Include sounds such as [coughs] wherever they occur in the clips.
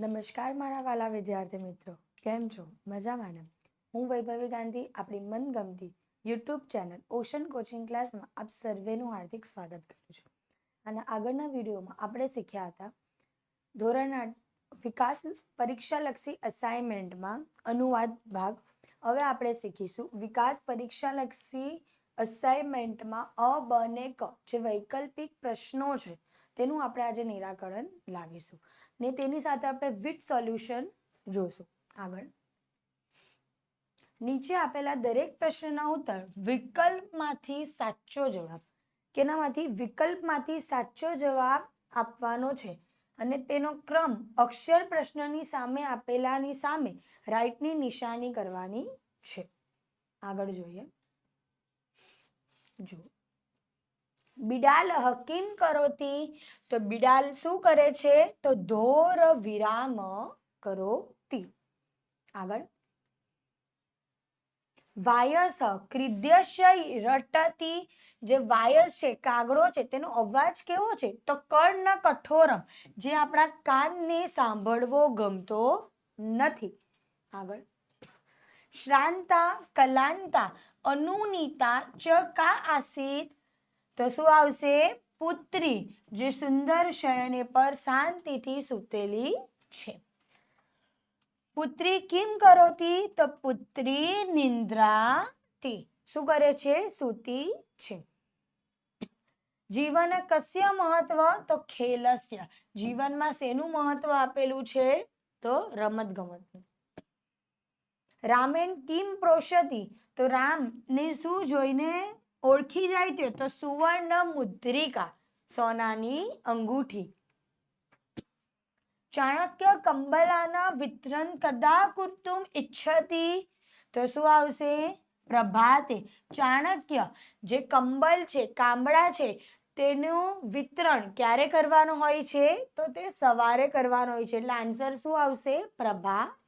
નમસ્કાર મારા વાલા વિદ્યાર્થી મિત્રો. કેમ છો? મજામાં ને? હું વૈભવી ગાંધી, આપણી મનગમતી યુટ્યુબ ચેનલ ઓશન કોચિંગ ક્લાસમાં આપ સર્વેનું હાર્દિક સ્વાગત કરું છું. અને આગળના વિડીયોમાં આપણે શીખ્યા હતા ધોરણ આઠ, વિકાસ પરીક્ષાલક્ષી અસાઇનમેન્ટમાં અનુવાદ ભાગ. હવે આપણે શીખીશું વિકાસ પરીક્ષાલક્ષી અસાઇનમેન્ટમાં અ, બ ને ક જે વૈકલ્પિક પ્રશ્નો છે તેનું આપણે આજે નિરાકરણ લાવીશું. ને તેની સાથે આપણે વિથ સોલ્યુશન જોશું. આગળ. નીચે આપેલા દરેક પ્રશ્નના ઉત્તર વિકલ્પમાંથી સાચો જવાબ. કેનામાંથી વિકલ્પમાંથી સાચો જવાબ આપવાનો છે? અને તેનો ક્રમ અક્ષર પ્રશ્નની સામે આપેલાની સામે રાઈટની નિશાની કરવાની છે. આગળ જોઈએ. જુઓ. બિડાલ હકીમ કરોતી તો. બિડાલ શું કરે છે? તો ધોર વિરામ કરોતી આગળ. વાયસ ક્રિદ્યશ રટતી જે વાયસ છે, કાગડો છે, તેનો અવાજ કેવો છે? તો કર્ણ કઠોરમ. જે આપણા કાનને સાંભળવો ગમતો નથી. આગળ. શ્રાંતા કલાંતા અનુનીતા ચ કા આસિત તો શું આવશે? પુત્રી, જે સુંદર શયને પર શાંતિથી સૂતેલી છે. પુત્રી કિમ કરોતી? તો પુત્રી નિંદ્રાતી. શું કરે છે? સૂતી છે. જીવન કસ્ય મહત્વ? તો ખેલસ્ય. જીવનમાં શેનું મહત્વ આપેલું છે? તો રમત ગમતનું રામેન કિમ પ્રોષતી? તો રામ ને શું જોઈને ઓળખી જાય છે તો સુવર્ણ મુદ્રિકા, સોનાની અંગૂઠી. ચાણક્ય કંબલાના વિતરણ કદા કુર્તુમ ઈચ્છતી તો શું આવશે? પ્રભાતે ચાણક્ય જે કંબલ છે કામડા છે, તેનું વિતરણ ક્યારે કરવાનું હોય છે? તો તે સવારે કરવાનું હોય છે. એટલે આન્સર શું આવશે? પ્રભાતે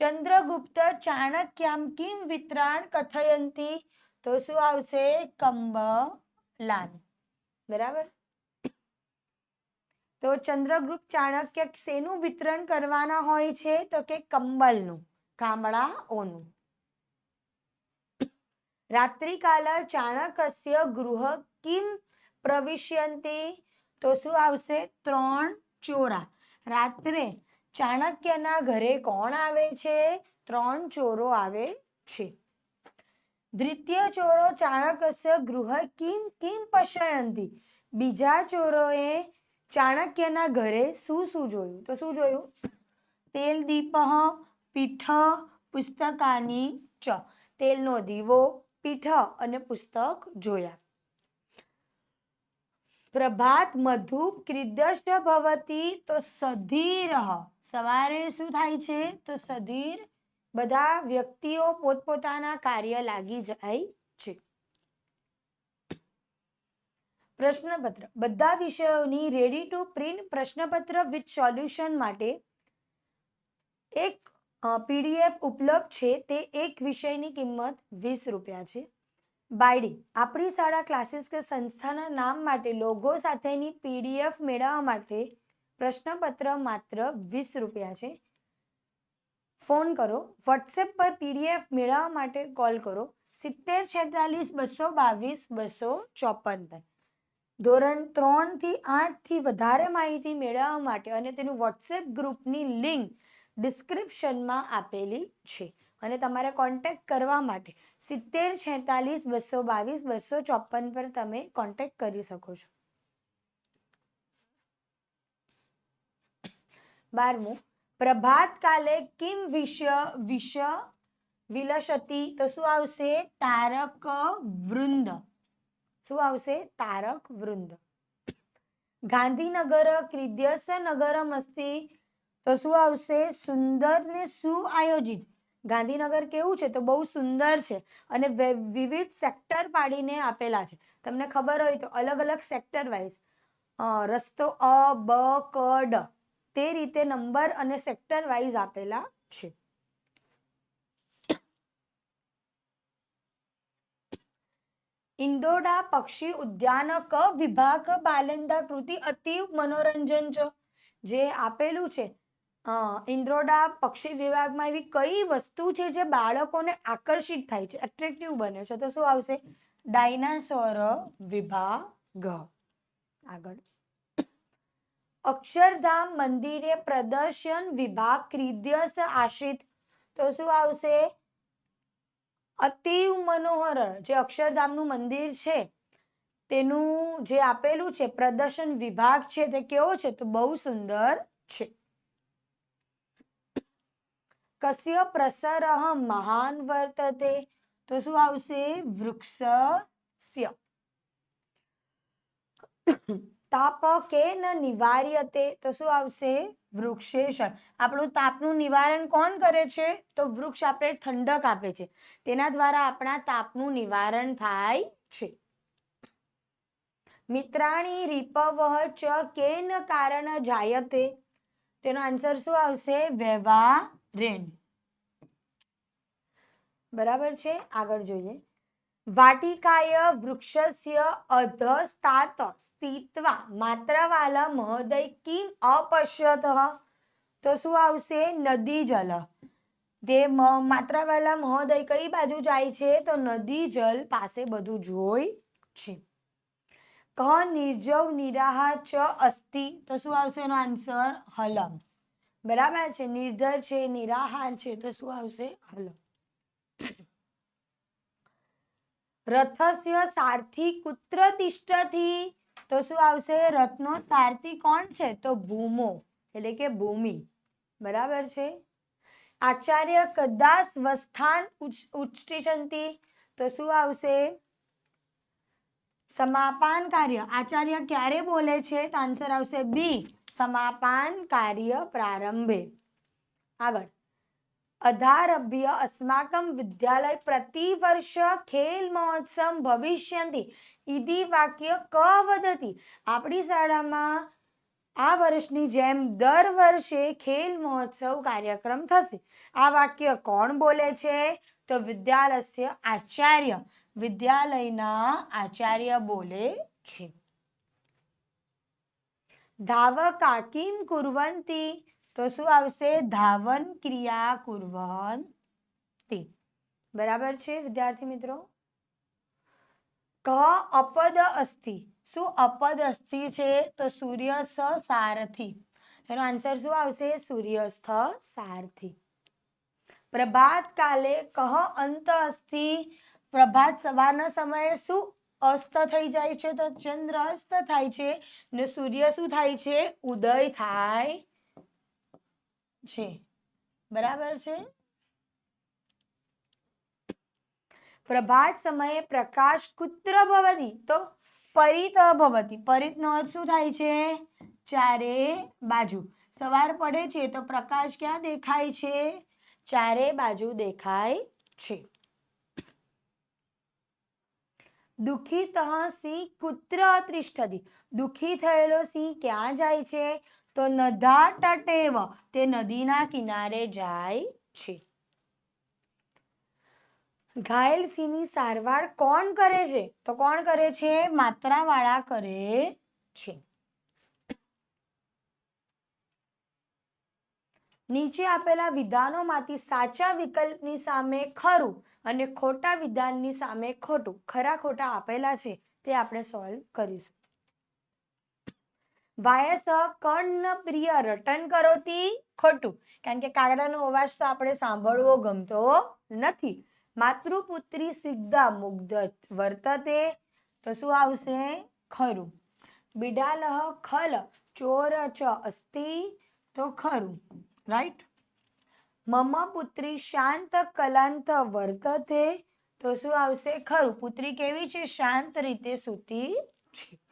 ચંદ્રગુપ્ત ચાણક્યામ કિમ વિતરાણ કથયંતી? તો શું આવશે? કંબલાન. બરાબર? તો ચંદ્રગુપ્ત ચાણક્ય શેનું વિતરણ કરવાના હોય છે? તો કે કંબલનું કામળાઓનું રાત્રિકાલ ચાણક્ય ગૃહ કિમ પ્રવિશ્યંતી? તો શું આવશે? ત્રણ ચોરા. રાત્રે ચાણક્યના ઘરે કોણ આવે છે? ત્રણ ચોરો આવે છે. દ્વિતીય ચોરો ચાણક્ય ગૃહ કિમ કિમ પશ્યંતી બીજા ચોરોએ ચાણક્યના ઘરે શું શું જોયું? તો શું જોયું? તેલ દીપ પીઠ, પુસ્તકાની ચ. તેલનો દીવો, પીઠ અને પુસ્તક જોયા. પ્રભાત મધુ ક્રિદશ ભવતી તો સધીર સવારે શું થાય છે? તો સધીર બધા વ્યક્તિઓ પોતપોતાના કાર્ય લાગી જાય છે. પ્રશ્નપત્ર. બધા વિષયોની રેડી ટુ પ્રિન્ટ પ્રશ્નપત્ર વિથ સોલ્યુશન માટે એક પીડીએફ ઉપલબ્ધ છે. તે એક વિષયની કિંમત વીસ રૂપિયા છે. બાયડી. આપણી શાળા ક્લાસીસ કે સંસ્થાના નામ માટે લોગો સાથેની પીડીએફ મેળવવા માટે પ્રશ્નપત્ર માત્ર વીસ રૂપિયા છે. ફોન કરો, વોટ્સએપ પર પીડીએફ મેળવવા માટે કોલ કરો, સિત્તેર છેતાલીસ બસો બાવીસ બસો ચોપન. પર ધોરણ ત્રણથી આઠથી વધારે માહિતી મેળવવા માટે અને તેનું વોટ્સએપ ગ્રુપની લિંક ડિસ્ક્રિપ્શનમાં આપેલી છે. અને તમારે કોન્ટેક્ટ કરવા માટે સિત્તેર છેતાલીસ બસો બાવીસ બસો ચોપન પર તમે કોન્ટેક્ટ કરી શકો છો. બારમું પ્રભાત કાલે કિમ વિષય વિષ, વિલસતી, તો શું આવશે? તારક વૃંદ. શું આવશે? તારક વૃંદ. ગાંધીનગર, ક્રિદ્યસ નગરમ અસ્તિ તો શું આવશે? સુંદર ને સુઆયોજિત. ગાંધીનગર કેવું છે? તો બહુ સુંદર છે. અને વિવિધ સેક્ટર પાડીને આપેલા છે. તમને ખબર હોય તો અલગ અલગ સેક્ટર વાઇઝ રસ્તો અ, બ, ક, ડ. તે રીતે નંબર અને સેક્ટર વાઇઝ આપેલા છે. ઇન્દોડા પક્ષી ઉદ્યાન ક વિભાગ બાલંદા કૃતિ અતિ મનોરંજન છે જે આપેલું છે. ઇન્દ્રોડા પક્ષી વિભાગમાં એવી કઈ વસ્તુ છે જે બાળકોને આકર્ષિત થાય છે? એટ્રેક્ટિવ બને છે. તો શું આવશે? ડાયનાસોર વિભાગ. આગળ. અક્ષરધામ મંદિરે પ્રદર્શન વિભાગ ક્રિદ્યસ આશ્રિત. તો શું આવશે? અતિવ મનોહર, જે અક્ષરધામનું મંદિર છે, તેનું જે આપેલું છે, પ્રદર્શન વિભાગ છે, તે કેવો છે? તો બહુ સુંદર છે. કસ્ય પ્રસરહ મહાન વર્તતે. તો શું આવશે? વૃક્ષસ્ય. તાપ ન નિવાર્યતે. તો શું આવશે? વૃક્ષેષણ આપણું તાપનું નિવારણ કોણ કરે છે? તો વૃક્ષ આપણે ઠંડક આપે છે. તેના દ્વારા આપણા તાપનું નિવારણ થાય છે. મિત્રાણી રીપવ ચ કેન કારણ જાયતે. તેનો આન્સર શું આવશે? વ્યવહારેણ. બરાબર છે? આગળ જોઈએ. વાટિકાય વૃક્ષસ્ય અધસ્તાત સ્થિત્વા. માત્રવાલ મહોદય કિમ અપશ્યત તો શું આવશે? નદી જલ. તે માત્રાવાલા મહોદય કઈ બાજુ જાય છે? તો નદી જલ પાસે બધું જોઈ છે. ક, નિર્જવ નિરાહ ચ અસ્તિ તો શું આવશે એનો આન્સર? હલમ. બરાબર છે? નિર્ધર છે, નિરાહાર છે. તો શું આવશે? હલમ. રથસ્ય સારથી કુત્ર તિષ્ઠથી તો શું આવશે? રથનો સારથી કોણ છે? તો ભૂમો, એટલે કે ભૂમિ. બરાબર છે? આચાર્ય કદા સ્વસ્થાન ઉચ્ચિષંતી તો શું આવશે? સમાપાન કાર્ય. આચાર્ય ક્યારે બોલે છે? તો આન્સર આવશે બી. સમાપાન કાર્ય પ્રારંભે. આગળ. અધારભ્ય અસ્માકમ વિદ્યાલય પ્રતિવર્ષ ખેલ મહોત્સવ ભવિષ્યંતિ. ઇતિ વાક્ય ક વદતી. આપણી શાળામાં આ વર્ષની જેમ દર વર્ષે ખેલ મહોત્સવ કાર્યક્રમ થશે. આ વાક્ય કોણ બોલે છે? તો વિદ્યાલય આચાર્ય. વિદ્યાલયના આચાર્ય બોલે છે. ધાવકા કિમ કુર્વંતી? તો શું આવશે? ધાવન ક્રિયા કુર્વંતી બરાબર છે, વિદ્યાર્થી મિત્રો? ક અપદ અસ્થિ. શું અપદ અસ્થિ છે? તો સૂર્યસ્થ સારથી. એનો આન્સર શું આવશે? સૂર્યસ્થ સારથી. પ્રભાત કાલે કહ અંત અસ્થિ? પ્રભાત સવારના સમયે શું અસ્ત થઈ જાય છે? તો ચંદ્ર અસ્ત થાય છે ને સૂર્ય શું થાય છે? ઉદય થાય છે. બરાબર છે? [coughs] પ્રભાત સમયે પ્રકાશ કુત્ર ભવતી. તો પરિત ભવતી. પરિતનો અર્થ શું થાય છે? ચારે બાજુ. સવાર પડે છે તો પ્રકાશ ક્યાં દેખાય છે? ચારે બાજુ દેખાય છે. દુઃખિત સિંહ કુત્ર ત્રિષ્ઠતિ દુઃખી થયેલો સિંહ ક્યાં જાય છે? તો નધા તટેવ તે નદીના કિનારે જાય છે. ઘાયલ સિંહની સારવાર કોણ કરે છે? તો કોણ કરે છે? માત્રાવાળા કરે છે. નીચે આપેલા વિધાનોમાંથી સાચા વિકલ્પની સામે ખરું અને ખોટા વિધાનની સામે ખોટું, ખરા ખોટા આપેલા છે તે આપણે સોલ્વ કરીશું. વાયસ કર્ણ પ્રિય રટન કરોતી ખોટું. કારણ કે કાગડાનો અવાજ તો આપણે સાંભળવો ગમતો નથી. માતૃપુત્રી સિદ્ધા મુગ્ધ વર્તતે. તો શું આવશે? ખરું. બિડાલહ ખલ ચોર ચ અસ્તિ તો ખરું. રાઈટ મમ પુત્રી શાંત કલાંત વર્તતે. તો શું આવશે? ખરું. પુત્રી કેવી છે? શાંત રીતે સૂતી છે.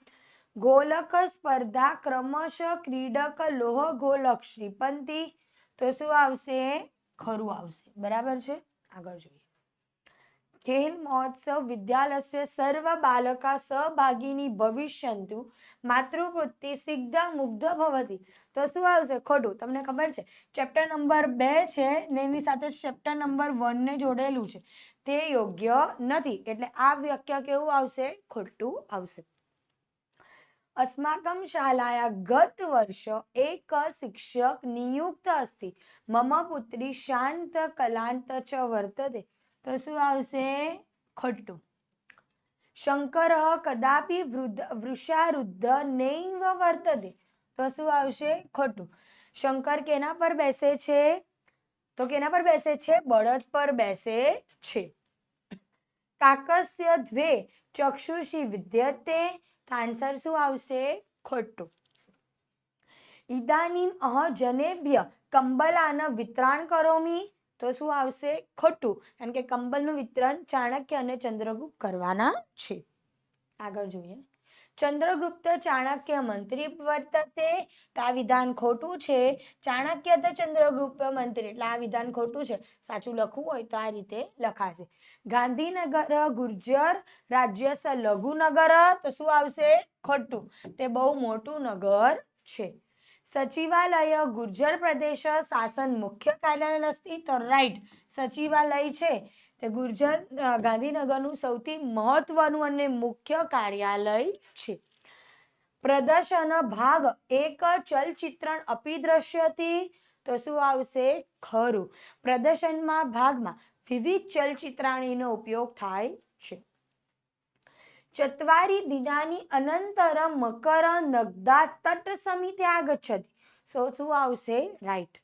ગોલક સ્પર્ધા ક્રમશ ક્રીડક લોહ ગોલક શ્રીપંતી. તો શું આવશે? ખરું આવશે. બરાબર છે? આગળ જોઈએ. ખેલ મહોત્સવ વિદ્યાલય સર્વ બાલકા સહભાગીની ભવિષ્યંતુ માતૃવૃત્તિ સિદ્ધ મુગ્ધ ભવતી. તો શું આવશે? ખોટું. તમને ખબર છે? ચેપ્ટર નંબર બે છે ને એની સાથે ચેપ્ટર નંબર વનને જોડેલું છે. તે યોગ્ય નથી. એટલે આ વાક્ય કેવું આવશે? ખોટું આવશે. अस्माकं शालाया गत वर्ष एक शिक्षक नियुक्त अस्ति मम पुत्री शांत कलांत च वर्तते તો શું આવશે ખોટું શંકર કદાપि વૃદ્ધ વૃષારુદ્ધ નૈવ વર્તતે તો શું આવશે ખોટું શંકર કેના પર બેસે છે તો કેના પર બેસે છે બળદ પર બેસે છે કાકસ્ય દ્વે ચક્ષુષી વિદ્યતે તો આન્સર શું આવશે? ખોટું. ઇદાનીમ અહ જનેભ્ય કંબલાન વિતરણ કરોમી તો શું આવશે? ખોટું. કારણ કે કંબલનું વિતરણ ચાણક્ય અને ચંદ્રગુપ્ત કરવાના છે. આગળ જોઈએ. ચંદ્રગુપ્ત ચાણક્ય મંત્રી વર્તતે, તો આ વિધાન ખોટું છે. ચાણક્ય તો ચંદ્રગુપ્ત મંત્રી, એટલે આ વિધાન ખોટું છે. સાચું લખવું હોય તો આ રીતે લખાશે. ગાંધીનગર, ગુર્જર રાજ્ય લઘુનગર, તો શું આવશે? ખોટું. તે બહુ મોટું નગર છે. સચિવાલય, ગુર્જર પ્રદેશ, શાસન મુખ્ય કાર્યાલય અસ્તિ તો રાઈટ. સચિવાલય છે. તે ગુર્જર ગાંધીનગરનું સૌથી મહત્વનું અને મુખ્ય કાર્યાલય છે. પ્રદર્શન ભાગ એક ચલચિત્રણ અપિદ્રશ્યથી તો શું આવશે? ખરું. પ્રદર્શનમાં ભાગમાં વિવિધ ચલચિત્રાણીનો ઉપયોગ થાય છે. ચત્વારી દિનાની અનંતર મકર નગદા તટ સમિતિ આગચ્છતિ. સો, શું આવશે? રાઈટ.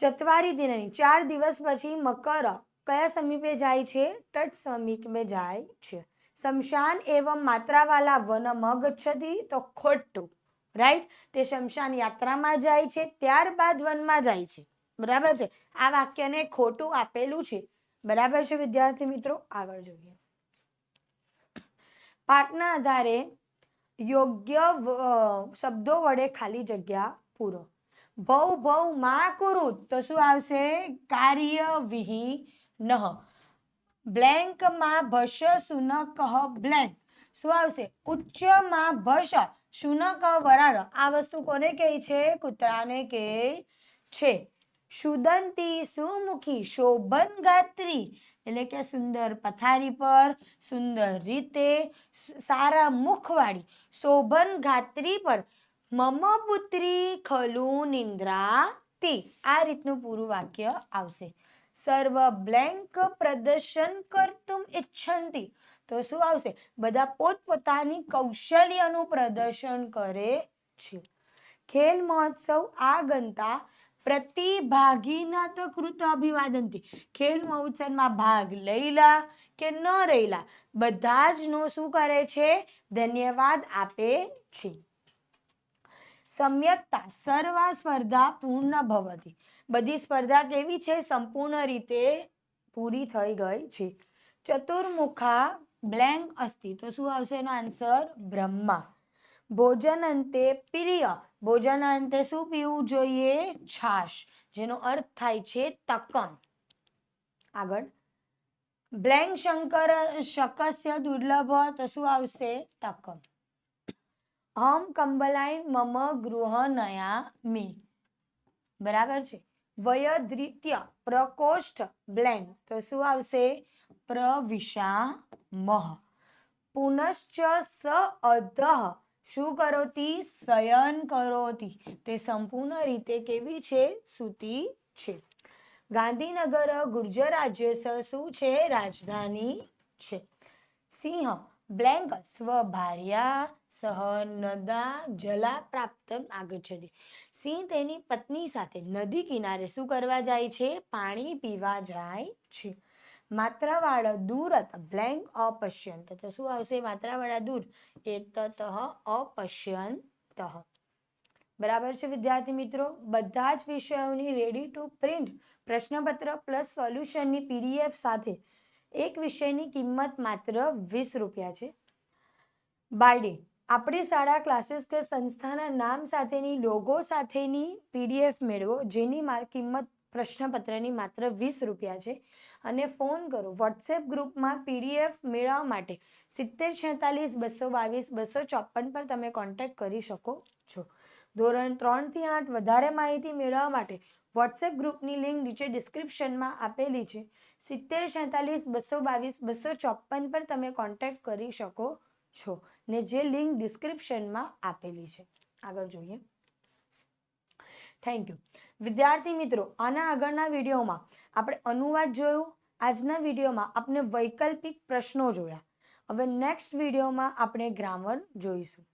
ચત્વારી દિનાની ચાર દિવસ પછી મકર કયા સમીપે જાય છે? તટ સમીપે જાય છે. શમશાન એવમ માત્રાવાલા વનમ ગચ્છતિ તો ખોટું. રાઈટ તે શમશાન યાત્રામાં જાય છે, ત્યારબાદ વનમાં જાય છે. બરાબર છે? આ વાક્યને ખોટું આપેલું છે. બરાબર છે, વિદ્યાર્થી મિત્રો? આગળ જોઈએ. પાઠના આધારે યોગ્ય શબ્દો વડે ખાલી જગ્યા પૂરો. ભવ ભવમાં કુરુ તો શું આવશે? કાર્ય વિહી નહ બ્લેન્કમાં ભશ સુનક બ્લેન્ક. શું આવશે? ઉચ્ચમાં ભશ શુનક વરાર આ વસ્તુ કોને કહે છે? કૂતરાને કહે છે. સુદંતી સુમુખી શોભન ગાત્રી એટલે કે સુંદર પથારી પર, સુંદર રીતે સારા મુખવાળી. શોભન ગાત્રી પર મમ પુત્રી ખલુ નિંદ્રાતી. આ રીતનું પૂરું વાક્ય આવશે. સર્વ બ્લેન્ક પ્રદર્શન કરતું ઈચ્છંતી. તો શું આવશે? બધા પોતપોતાની કૌશલ્યનું પ્રદર્શન કરે છે. ખેલ મહોત્સવ આગંતા પ્રતિભાગીના તો કૃત અભિવાદનથી. ખેલ મહોત્સવમાં ભાગ લઈલા કે ન રહેલા બધા જ નો શું કરે છે? ધન્યવાદ આપે છે. સમ્યકતા સર્વા સ્પર્ધા પૂર્ણ ભવતી. બધી સ્પર્ધા કેવી છે? સંપૂર્ણ રીતે પૂરી થઈ ગઈ છે. ચતુર્મુખા બ્લેન્ક અસ્તિ તો શું આવશે એનો આન્સર? બ્રહ્મા. ભોજન અંતે પ્રિય. ભોજન અંતે શું પીવું જોઈએ? છાશ. જેનો અર્થ થાય છે તકમ આગળ. બ્લેન્ક શંકર શકસ્ય દુર્લભ. તો શું આવશે? તકમ હમ કંબલાઈન મમ ગૃહ નયા મી બરાબર છે? વયદ્રિત્ય પ્રકોષ્ઠ બ્લેન્ક તો શું આવશે? પ્રવિશા મહ પુનશ્ચ સ અધઃ. શું કરોતી? શયન કરોતી. તે સંપૂર્ણ રીતે કેવી છે? સૂતી છે. ગાંધીનગર, ગુર્જર રાજ્ય શું છે? રાજધાની છે. સિંહ. બ્લેન્ક સ્વભાર્યા સહ નદા જલા પ્રાપ્ત આગચ્છતિ સિંહ તેની પત્ની સાથે નદી કિનારે શું કરવા જાય છે? પાણી પીવા જાય છે. માત્રાવાળા હતા બ્લેન્ક અપશ્યંત. તો શું આવશે? માત્રાવાળા દૂર. એતત અપશ્યંત. બરાબર છે વિદ્યાર્થી મિત્રો? બધા જ વિષયોની રેડી ટુ પ્રિન્ટ પ્રશ્નપત્ર પ્લસ સોલ્યુશનની પીડીએફ સાથે એક વિષયની કિંમત માત્ર વીસ રૂપિયા છે. બાય આપણી શાળા ક્લાસીસ કે સંસ્થાના નામ સાથેની લોગો સાથેની પીડીએફ મેળવો, જેની કિંમત પ્રશ્નપત્રની માત્ર વીસ રૂપિયા છે. અને ફોન કરો વોટ્સએપ ગ્રુપમાં પીડીએફ મેળવવા માટે સિત્તેર છેતાલીસ, બસો બાવીસ, બસો ચોપન પર તમે કોન્ટેક્ટ કરી શકો છો. ધોરણ ત્રણથી આઠ વધારે માહિતી મેળવવા માટે વોટ્સએપ ગ્રુપની લિંક નીચે ડિસ્ક્રિપ્શનમાં આપેલી છે. સિત્તેર છેતાલીસ, બસો બાવીસ, બસો ચોપન પર તમે કોન્ટેક્ટ કરી શકો છો. ને જે લિંક ડિસ્ક્રિપ્શનમાં આપેલી છે. આગળ જોઈએ. થેન્ક યુ વિદ્યાર્થી મિત્રો, આના આગળના વિડીયોમાં આપણે અનુવાદ જોયું. આજના વિડીયોમાં આપણે વૈકલ્પિક પ્રશ્નો જોયા. હવે નેક્સ્ટ વિડીયોમાં આપણે ગ્રામર જોઈશું.